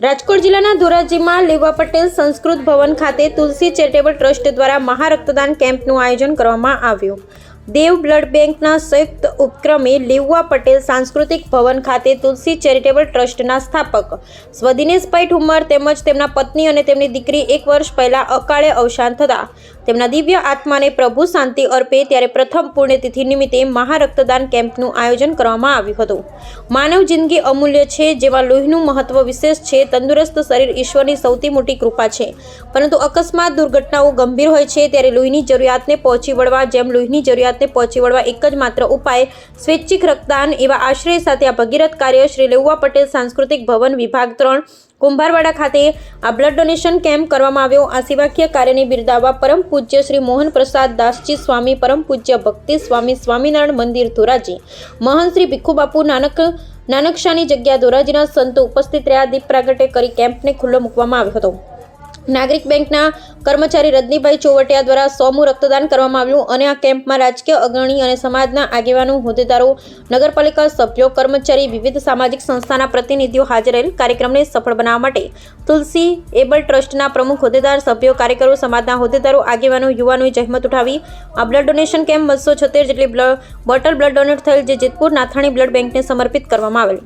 રાજકોટ જિલ્લાના ધોરાજીમાં લેવા પટેલ સંસ્કૃત ભવન ખાતે તુલસી ચેરિટેબલ ટ્રસ્ટ દ્વારા મહારક્તદાન કેમ્પનું આયોજન કરવામાં આવ્યું. દેવ બ્લડ બેંકના સંયુક્ત ઉપક્રમે લેવા પટેલ સાંસ્કૃતિક ભવન ખાતે તુલસી ચેરિટેબલ ટ્રસ્ટના સ્થાપક સ્વદિનેશભાઈ ઠુમર તેમજ તેમના પત્ની અને તેમની દીકરી એક વર્ષ પહેલાં અકાળે અવસાન થતા. તેમના દિવ્ય આત્માને પ્રભુ શાંતિ અર્પે ત્યારે પ્રથમ પુણ્યતિથિ નિમિત્તે મહારક્તદાન કેમ્પનું આયોજન કરવામાં આવ્યું હતું. માનવ જિંદગી અમૂલ્ય છે જેમાં લોહીનું મહત્વ વિશેષ છે, તંદુરસ્ત શરીર ઈશ્વરની સૌથી મોટી કૃપા છે. પરંતુ અકસ્માત દુર્ઘટનાઓ ગંભીર હોય છે ત્યારે લોહીની જરૂરિયાતને પહોંચી વળવા જેમ લોહીની જરૂરિયાતને પહોંચી વળવા એક જ માત્ર ઉપાય, સ્વૈચ્છિક રક્તદાન એવા આશ્રય સાથે આ ભગીરથ કાર્ય શ્રી લેઉવા પટેલ સાંસ્કૃતિક ભવન વિભાગ ત્રણ, કુંભારવાડા ખાતે આ બ્લડ ડોનેશન કેમ્પ કરવામાં આવ્યો. આ સેવાકીય કાર્યને બિરદાવવા પરમ પૂજ્ય શ્રી મોહન પ્રસાદ દાસજી, સ્વામી પરમ પૂજ્ય ભક્તિ સ્વામી સ્વામિનારાયણ મંદિર ધોરાજી. મહંત શ્રી ભીખુબાપુ નાનક, નાનકશાની જગ્યા ધોરાજીના સંતો ઉપસ્થિત રહ્યા. દીપ પ્રાગટ્ય કરી કેમ્પને ખુલ્લો મૂકવામાં આવ્યો હતો. નાગરિક બેંકના કર્મચારી રજનીભાઈ ચોવટિયા દ્વારા સોમું રક્તદાન કરવામાં આવ્યું અને આ કેમ્પમાં રાજકીય અગ્રણી અને સમાજના આગેવાનો, હોદ્દેદારો, નગરપાલિકા સભ્યો, કર્મચારી, વિવિધ સામાજિક સંસ્થાના પ્રતિનિધિઓ હાજર રહેલ કાર્યક્રમને સફળ બનાવવા માટે તુલસી એબલ ટ્રસ્ટના પ્રમુખ, હોદ્દેદાર, સભ્યો, કાર્યકરો, સમાજના હોદ્દેદારો, આગેવાનો, યુવાનોએ જહેમત ઉઠાવી. આ બ્લડ ડોનેશન કેમ્પ બસો છોતેર જેટલી બ્લડ બોટલ બ્લડ ડોનેટ થયેલ જે જેતપુર નાથાણી બ્લડ બેંકને સમર્પિત કરવામાં આવેલ.